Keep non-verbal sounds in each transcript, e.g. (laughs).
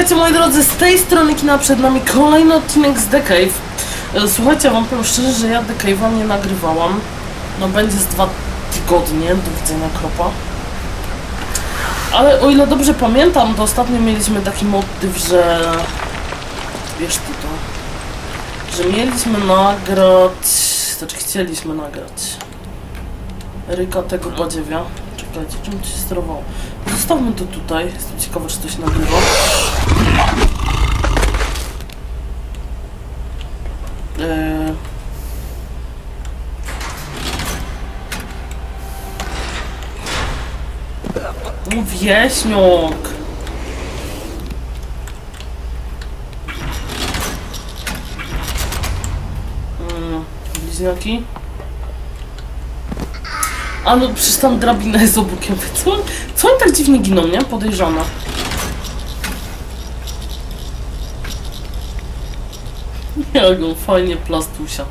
Witajcie moi drodzy, z tej strony kina przed nami kolejny odcinek z The Cave. E, Słuchajcie, wam powiem szczerze, że ja The Cave'a nie nagrywałam. No będzie z dwa tygodnie, do widzenia kropa. Ale o ile dobrze pamiętam, to ostatnio mieliśmy taki motyw, że... Wiesz ty to... Że mieliśmy nagrać... Znaczy chcieliśmy nagrać... Ryka tego badziewia. Czekajcie, czym to się sterowało? Zostawmy to tutaj. Jestem ciekawa, czy to się nagrywa. Eee... Mm, bliźniaki? A no przecież tam drabina jest mówię, Co, co oni tak dziwnie giną, nie? Podejrzana. (laughs) Jak on fajnie plastusia.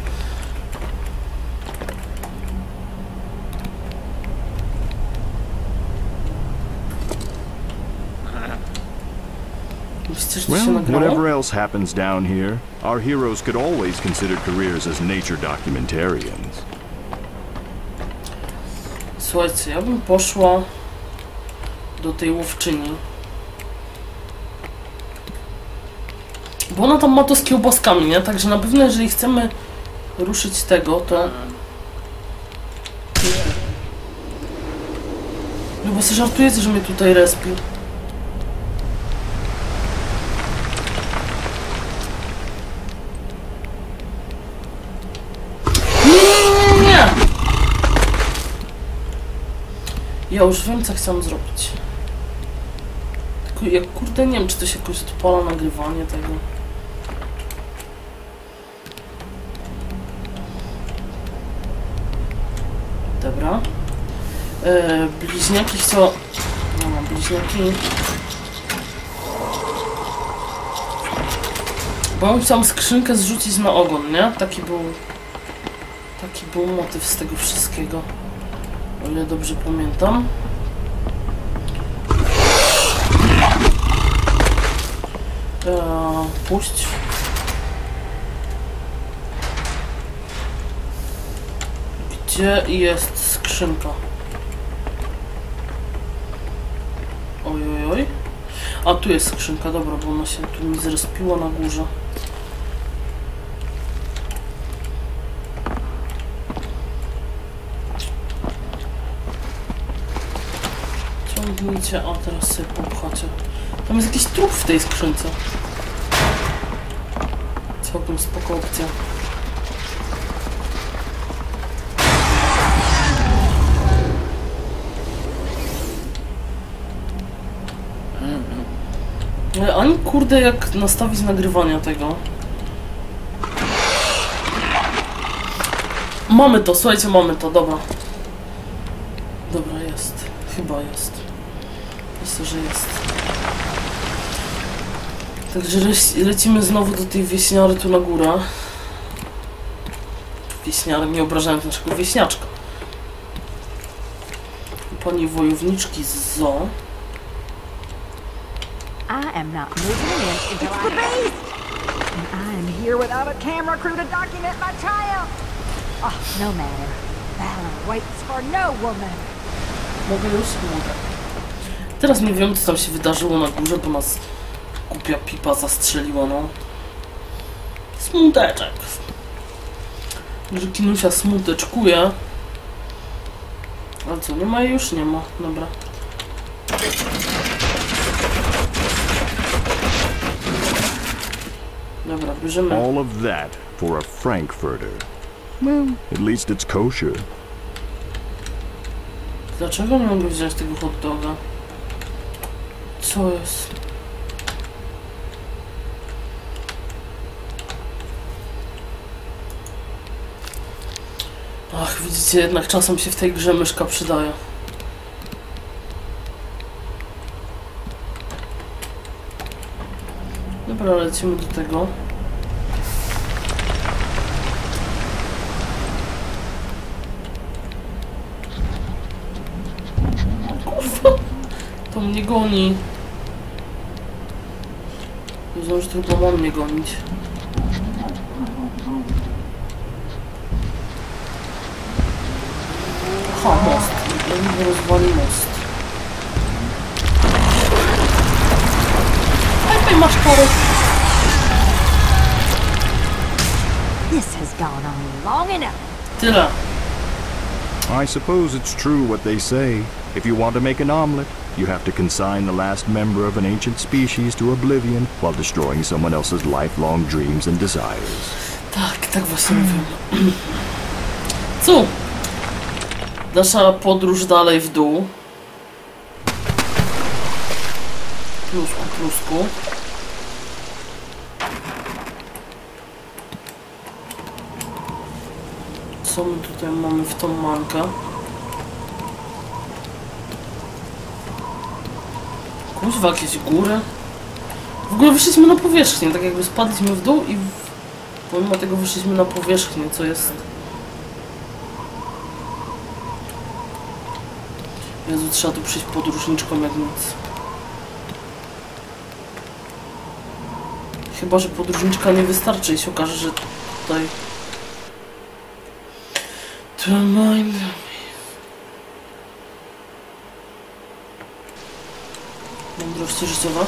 Well, whatever else happens down here, our heroes could always consider careers as nature documentarians. Słuchajcie, ja bym poszła do tej łowczyni. Bo ona tam ma to z kiełbaskami, nie? Także na pewno jeżeli chcemy ruszyć tego, to... No bo sobie żartujecie, że mnie tutaj respi. Nie, nie, nie, nie! Ja już wiem, co chcę zrobić. Tylko ja kurde nie wiem, czy to się jakoś odpala nagrywanie tego. Dobra. E, bliźniaki chcą... No, bliźniaki... Bo ja chciałam skrzynkę zrzucić na ogon, nie? Taki był... Taki był motyw z tego wszystkiego. O ile dobrze pamiętam. Eee, puść. Gdzie jest skrzynka? Oj, oj, oj. A tu jest skrzynka, dobra, bo ona się tu mi zrespiła na górze. Ciągnijcie, a teraz sobie popchacie. Tam jest jakiś trup w tej skrzynce. Całkiem spoko opcja. Ani kurde jak nastawić nagrywania tego. Mamy to, słuchajcie, mamy to, dobra. Dobra, jest. Chyba jest. Że jest. Także lec- lecimy znowu do tej wieśniary tu na górę. Wieśniary, nie obrażając naszego wieśniaczka. Pani wojowniczki z zoo. I am not moving an inch until I base. And I am here without a camera crew to document my triumph. Oh, no matter. Valor waits for no woman. Mogę już? Mogę. Teraz nie wiem, co tam się wydarzyło na górze, bo nas głupia pipa zastrzeliła, no. Smuteczek. Że Kinusia smuteczkuje. Ale co, nie ma już? Nie ma. Dobra. Dobra, bierzemy. All of that for a Frankfurter. Well, at least it's kosher. Dlaczego nie mogę wziąć tego hot doga? Co jest? Ach, widzicie, jednak czasem się w tej grze myszka przydaje. Dobra, lecimy do tego. To mnie goni. Rozumiem, że tylko on mnie gonić. Ha, most. Ja mi rozwali most. Hej, hej, masz karę. This has gone on long enough. Tyle. I suppose it's true what they say. If you want to make an omelet, you have to consign the last member of an ancient species to oblivion while destroying someone else's lifelong dreams and desires. Tak, tak właśnie mówią. Co? Nasza podróż dalej w dół. Plusku, plusku. Co my tutaj mamy w tą mankę? Kuźwa, jakieś góry? W ogóle wyszliśmy na powierzchnię, tak jakby spadliśmy w dół i w- pomimo tego wyszliśmy na powierzchnię, co jest... Jezu, trzeba tu przyjść podróżniczką jak nic. Chyba, że podróżniczka nie wystarczy i się okaże, że tutaj... To mind... Mądrości życiowa.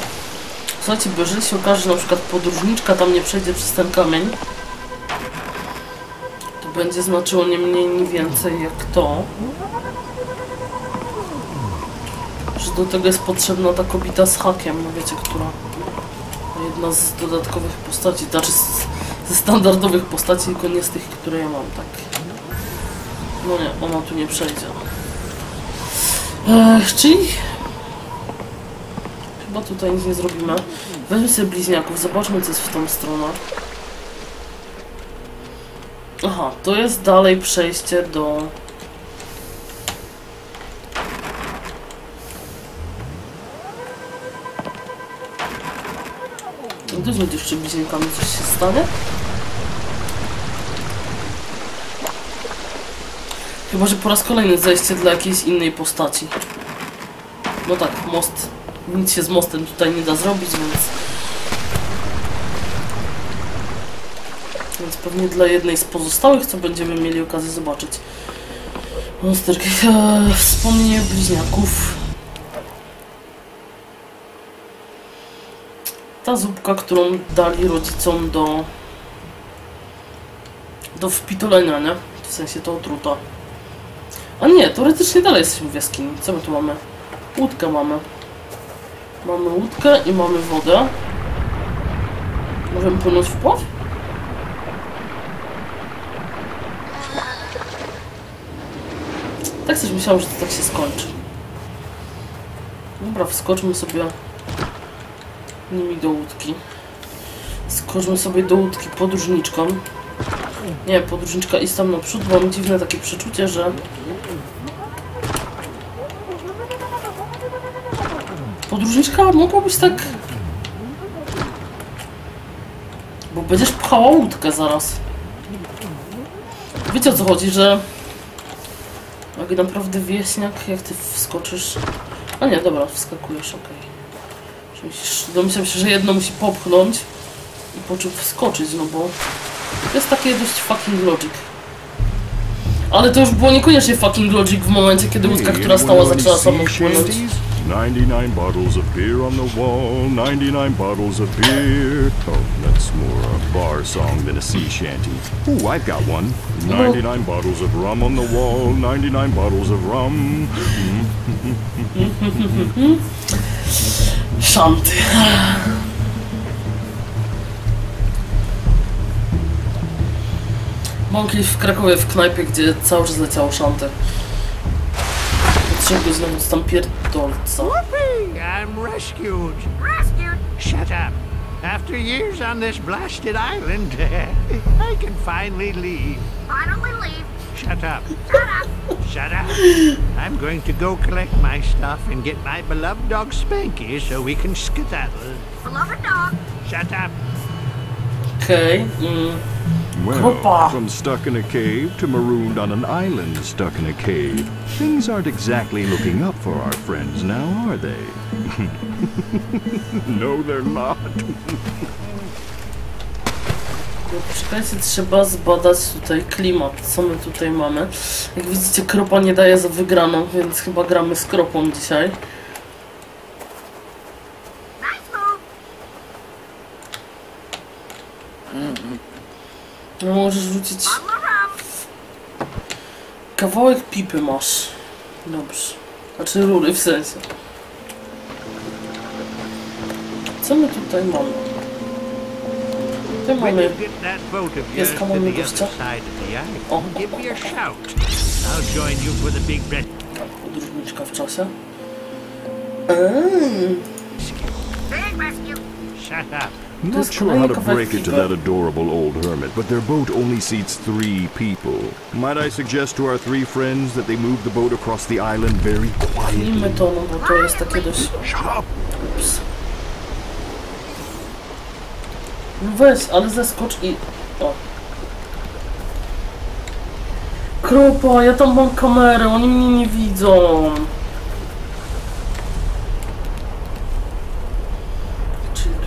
Słuchajcie, bo jeżeli się okaże, że na przykład podróżniczka tam nie przejdzie przez ten kamień, to będzie znaczyło nie mniej, nie więcej jak to, że do tego jest potrzebna ta kobita z hakiem, no wiecie, która jedna z dodatkowych postaci, znaczy ze standardowych postaci, tylko nie z tych, które ja mam, tak. No nie, ona tu nie przejdzie. Ech, czyli Chyba tutaj nic nie zrobimy. Weźmy sobie bliźniaków, zobaczmy co jest w tą stronę. Aha, to jest dalej przejście do... Gdy z jeszcze bliźniakami coś się stanie? Chyba, że po raz kolejny zejście dla jakiejś innej postaci. No tak, most nic się z mostem tutaj nie da zrobić, więc... Więc pewnie dla jednej z pozostałych, co będziemy mieli okazję zobaczyć. Monsterkę. Eee, wspomnienie bliźniaków. Ta zupka, którą dali rodzicom do... do wpitolenia, nie? W sensie to otruta. A nie, teoretycznie dalej jesteśmy w jaskini. Co my tu mamy? Łódkę mamy. Mamy łódkę i mamy wodę. Możemy płynąć w pław? Tak coś myślałam, że to tak się skończy. Dobra, wskoczmy sobie nimi do łódki. Skoczmy sobie do łódki podróżniczką. Nie, podróżniczka jest tam naprzód, bo mam dziwne takie przeczucie, że Podróżniczka mogła być tak... Bo będziesz pchała łódkę zaraz. Wiecie o co chodzi, że... Jak naprawdę wieśniak, jak ty wskoczysz... A nie, dobra, wskakujesz, okej. Okay. Musisz... Domyślam się, że jedno musi popchnąć i po czym wskoczyć, no bo... To jest takie dość fucking logic. Ale to już było niekoniecznie fucking logic w momencie, kiedy łódka, która stała, zaczęła sama płynąć. 99 bottles of beer on the wall, 99 bottles of beer. Oh, that's more a bar song than a sea shanty. Ooh, I've got one. 99 bottles of rum on the wall, 99 bottles of rum. (laughs) Mam kiedyś w Krakowie w knajpie, gdzie cały czas leciało szanty. Po trzech godzinach tam pierdolca. Whoopee! I'm rescued. Rescued. Shut up. After years on this blasted island, (laughs) I can finally leave. Finally leave. Shut up. Shut up. Shut up. I'm going to go collect my stuff and get my beloved dog Spanky so we can skedaddle. Beloved dog. Shut up. Okay. Mm. Well, Grupa. from stuck in a cave to marooned on an island stuck in a cave. Things aren't exactly looking up for our friends now, are they? (laughs) no, they're not. No, trzeba zbadać tutaj klimat, co my tutaj mamy. Jak widzicie, kropa nie daje za wygraną, więc chyba gramy z kropą dzisiaj. No możesz rzucić... Kawałek pipy masz. Dobrze. Znaczy rury w sensie. Co my tutaj mamy? Tutaj mamy... Jest other gościa? O. give me a shout. I'll join you for the big red Tak, podróżniczka w czasie. Eee, Shut up. Not sure how to break it to that adorable old hermit, but their boat only seats three people. Might I suggest to our three friends that they move the boat across the island very quietly? Filmy to, no bo to jest takie dość... Shut up! Ups. No weź, ale zeskocz i... O. Kropa, ja tam mam kamerę, oni mnie nie widzą.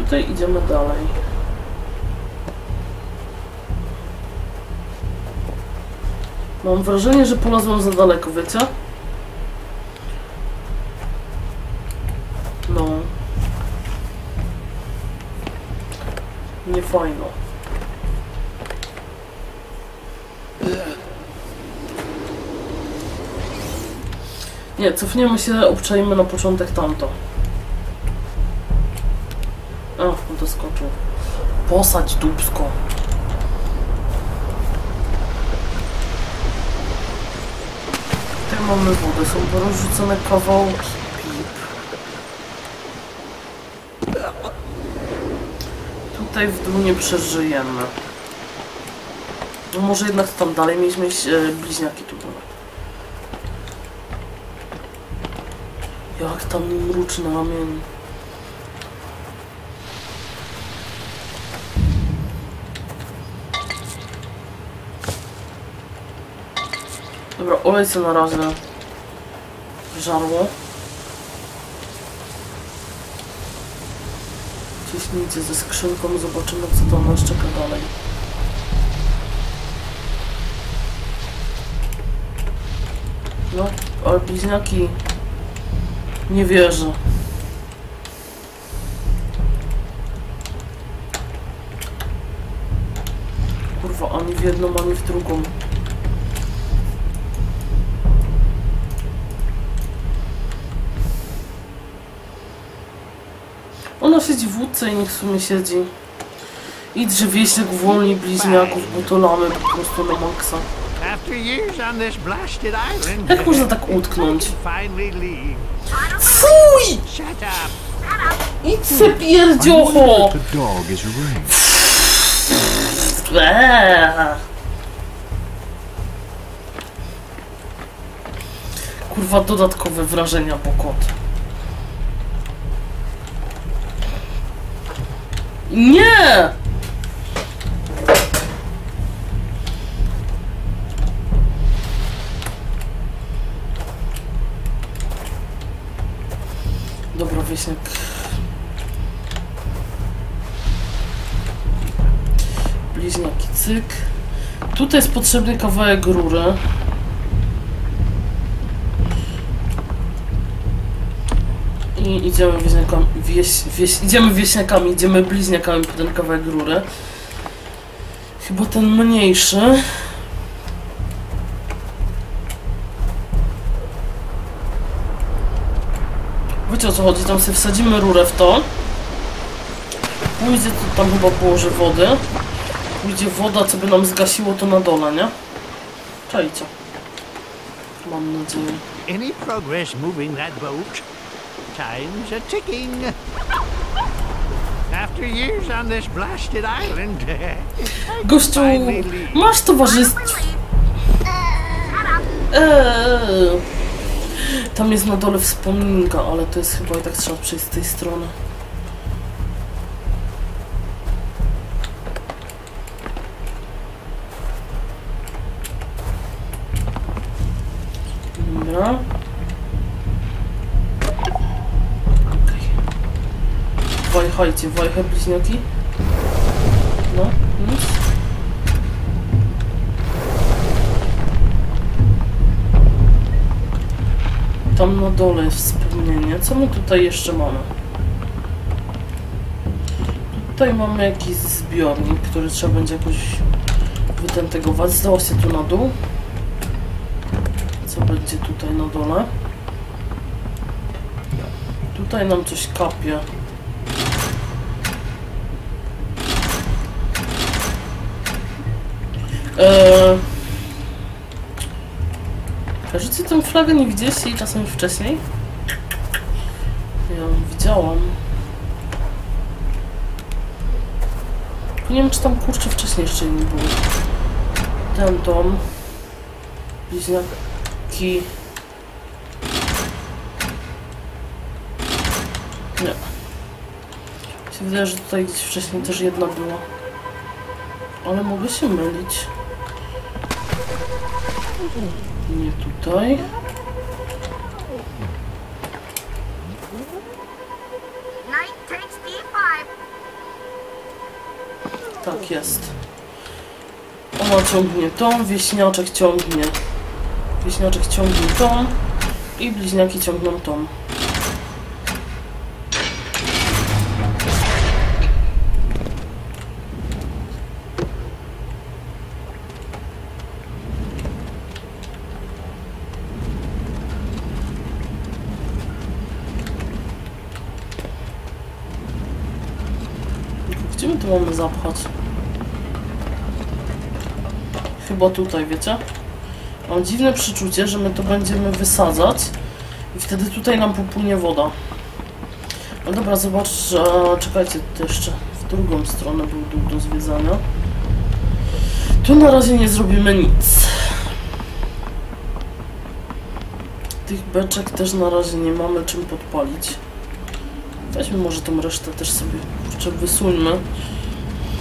Tutaj idziemy dalej. Mam wrażenie, że polazłem za daleko, wiecie? No. Nie fajno. Nie, cofniemy się, obczajmy na początek tamto. Doskoczył. Posadź dubsko. Tutaj mamy wodę, są porozrzucone kawałki. Tutaj w dół nie przeżyjemy. No może jednak tam dalej mieliśmy e, bliźniaki tu były. Jak tam mruczy na Dobra, co na razie żarło. Ciśnijcie ze skrzynką, zobaczymy co tam nas czeka dalej. No, ale bliźniaki... Nie wierzę. Kurwa, ani w jedną, ani w drugą. Ona siedzi w łódce i niech w sumie siedzi. I drzewieśnik uwolni bliźniaków, bo to lamy po prostu na maksa. Jak można tak utknąć? Fuj! Idź se pierdziocho! Eee. Kurwa, dodatkowe wrażenia po kot. Nie! Dobra, wieśniak. Bliźniaki, cyk. Tutaj jest potrzebny kawałek rury. I idziemy wieśniakami, wieś, wieś, idziemy wieśniakami, idziemy bliźniakami po ten kawałek rury. Chyba ten mniejszy. Wiecie o co chodzi, tam sobie wsadzimy rurę w to. Pójdzie tu, tam chyba położy wody. Pójdzie woda, co by nam zgasiło to na dole, nie? Czajcie. Mam nadzieję. Any progress moving that boat? Time's a ticking. After years on this blasted island, Gościu, masz towarzystwo. Eee. Tam jest na dole wspominka, ale to jest chyba i tak trzeba przejść z tej strony. Wajchajcie, wajchaj bliźniaki. No, nic. Tam na dole wspomnienie. Co my tutaj jeszcze mamy? Tutaj mamy jakiś zbiornik, który trzeba będzie jakoś wytentegować. Zdało się tu na dół. Co będzie tutaj na dole? Tutaj nam coś kapie. Eee... Tę flagę? Nie widzieliście jej czasem wcześniej? Ja ją widziałam. Nie wiem, czy tam kurczę wcześniej jeszcze nie było. Ten dom. Bliźniaki. Nie. Mi się wydaje, że tutaj gdzieś wcześniej też jedna była. Ale mogę się mylić. Nie tutaj. Night takes D5. Tak jest. Ona ciągnie tą, wieśniaczek ciągnie. Wieśniaczek ciągnie tą i bliźniaki ciągną tą. Gdzie my to mamy zapchać? Chyba tutaj, wiecie? Mam dziwne przeczucie, że my to będziemy wysadzać i wtedy tutaj nam popłynie woda. No dobra, zobacz. Czekajcie, to jeszcze w drugą stronę był dół do zwiedzania. Tu na razie nie zrobimy nic. Tych beczek też na razie nie mamy czym podpalić. Weźmy może tą resztę też sobie, kurczę, wysuńmy.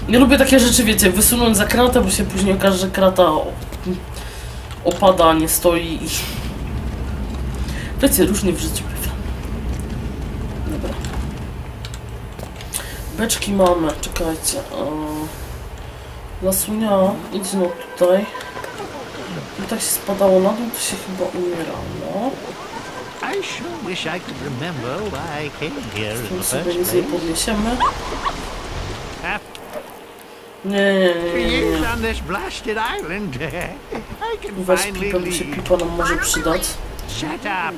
Nie lubię takie rzeczy, wiecie, wysunąć za kratę, bo się później okaże, że krata opada, nie stoi i... Wiecie, różnie w życiu bywa. Dobra. Beczki mamy, czekajcie. Lasunia, idź no tutaj. I tak się spadało na dół, to się chyba umierało. I sure wish I could remember why I came here in the first nic nie place. podniesiemy. After years on this blasted island, eh, I can finally pipę, bo leave. pipa nam może przydać. Shut up.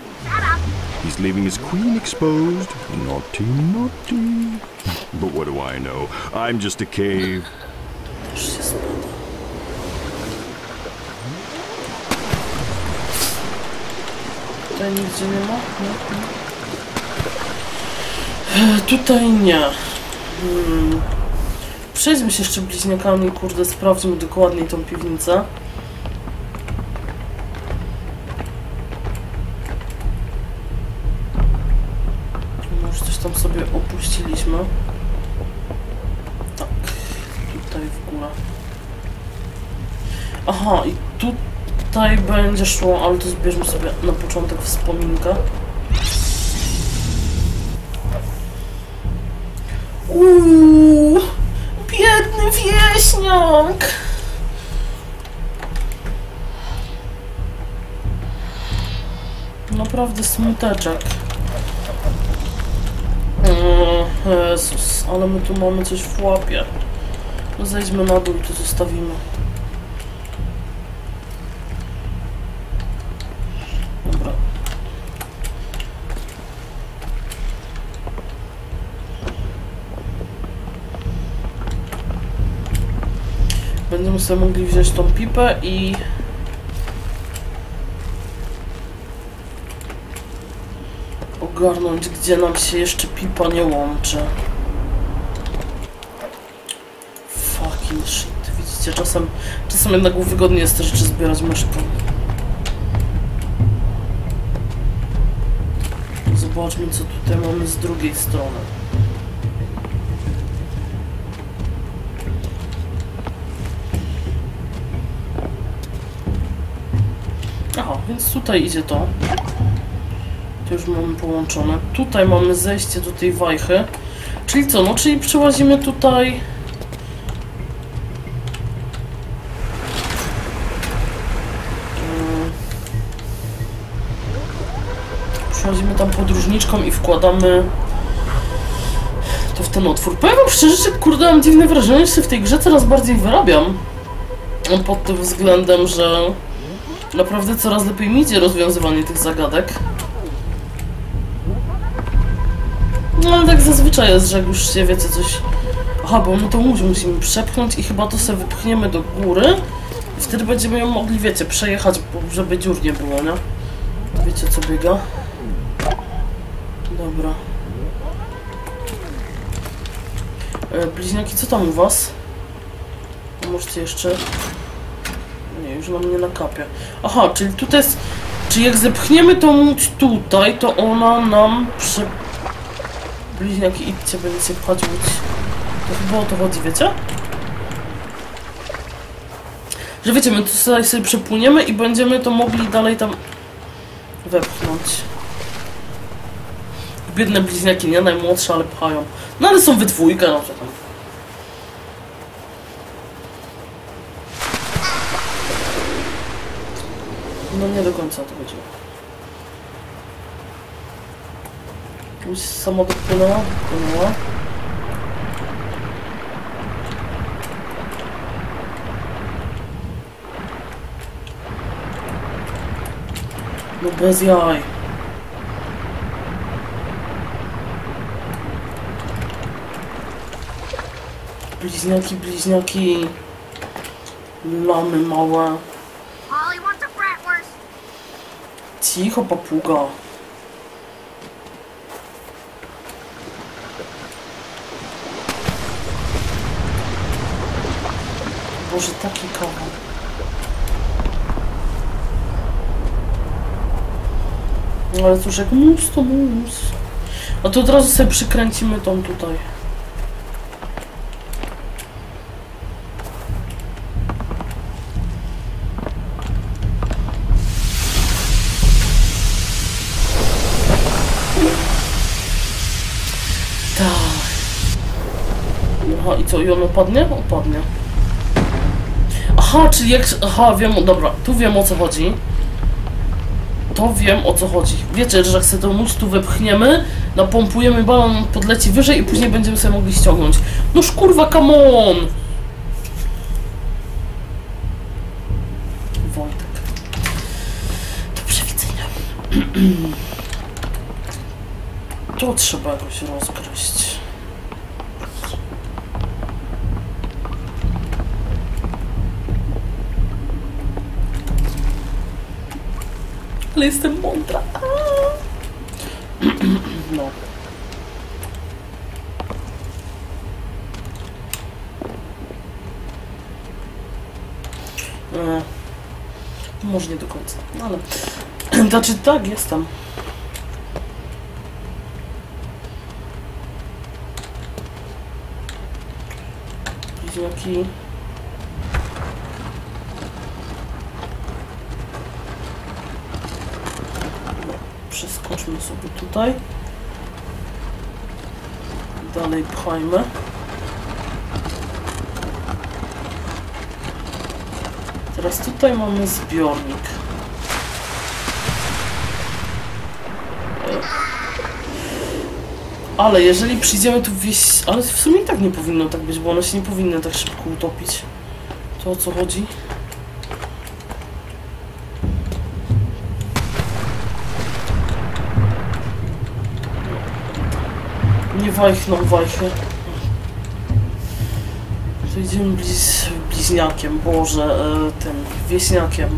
He's leaving his queen exposed. Naughty, naughty. But what do I know? I'm just a cave. Tutaj nigdzie nie ma? Nie, nie. Tutaj nie. Hmm. Przejdźmy się jeszcze bliźniakami, kurde, sprawdźmy dokładniej tą piwnicę. Może coś tam sobie opuściliśmy. Tak, tutaj w górę. Aha, i tutaj będzie szło, ale to zbierzmy sobie na początek wspominkę. Uuu, biedny wieśniak! Naprawdę smuteczek. Jezus, ale my tu mamy coś w łapie. No zejdźmy na dół i to zostawimy. Dobra. Będziemy sobie mogli wziąć tą pipę i... Ogarnąć, gdzie nam się jeszcze pipa nie łączy. Fucking shit. Widzicie, czasem, czasem jednak wygodnie jest te rzeczy zbierać myszką. Zobaczmy, co tutaj mamy z drugiej strony. Aha, więc tutaj idzie to. To już mamy połączone. Tutaj mamy zejście do tej wajchy. Czyli co? No, czyli przyłazimy tutaj... Mm. Przyłazimy tam podróżniczką i wkładamy to w ten otwór. Powiem wam szczerze, że kurde mam dziwne wrażenie, że się w tej grze coraz bardziej wyrabiam. Pod tym względem, że naprawdę coraz lepiej mi idzie rozwiązywanie tych zagadek. No ale tak zazwyczaj jest, że jak już się wiecie coś... Aha, bo my tą łódź musimy przepchnąć i chyba to sobie wypchniemy do góry. I wtedy będziemy ją mogli, wiecie, przejechać, żeby dziur nie było, nie? Wiecie co biega? Dobra. E, bliźniaki, co tam u was? Możecie jeszcze... Nie, już nam nie nakapia. Aha, czyli tutaj jest... Czyli jak zepchniemy tą łódź tutaj, to ona nam prze... Bliźniaki, idźcie, będziecie pchać łódź. To chyba o to chodzi, wiecie? Że wiecie, my tutaj sobie przepłyniemy i będziemy to mogli dalej tam wepchnąć. Biedne bliźniaki, nie? Najmłodsze, ale pchają. No ale są we dwójkę, no co No nie do końca o to chodziło. Już sama dopłynęła? Dopłynęła. No bez jaj. Bliźniaki, bliźniaki. Lamy małe. Cicho, papuga. Boże, taki kawał. No ale cóż, jak mus, to mus. A to od razu sobie przykręcimy tą tutaj. Tak. Aha, i co, i on opadnie? Opadnie. Aha, czyli jak... Aha, wiem, dobra, tu wiem o co chodzi. To wiem o co chodzi. Wiecie, że jak sobie tą łódź tu wepchniemy, napompujemy balon, podleci wyżej i później będziemy sobie mogli ściągnąć. Noż kurwa, come on! Wojtek. Do przewidzenia. (clears throat) To trzeba jakoś rozgryźć. Ale jestem mądra. No. Może nie do końca, no ale... (clears throat) Znaczy tak, jestem. Bliźniaki. Przeskoczmy sobie tutaj. Dalej pchajmy. Teraz tutaj mamy zbiornik. Ale jeżeli przyjdziemy tu wieś... Ale w sumie i tak nie powinno tak być, bo one się nie powinny tak szybko utopić. To o co chodzi? Nie wajchną wajchę. To idziemy bliz, bliźniakiem, Boże, e, tym wieśniakiem.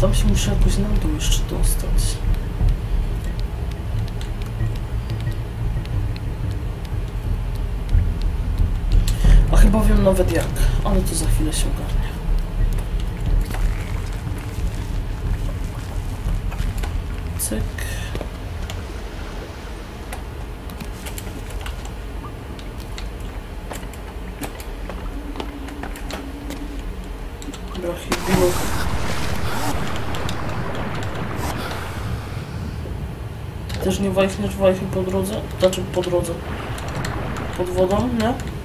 Tam się muszę jakoś na dół jeszcze dostać. Nawet jak, ale to za chwilę się ogarnie. Cyk. Brachibuch. Też nie wajchniesz wajchy po drodze? Znaczy po drodze. Pod wodą, nie?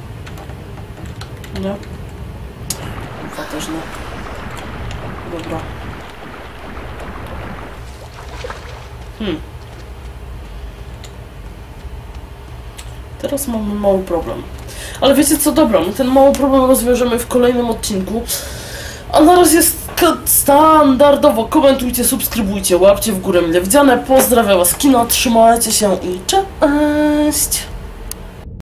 Nie? Chyba też nie. Dobra. Hmm. Teraz mamy mały problem. Ale wiecie co, dobra, my ten mały problem rozwiążemy w kolejnym odcinku. A na razie standardowo. Komentujcie, subskrybujcie, łapcie w górę mile widziane. Pozdrawiam was, kino, trzymajcie się i cześć!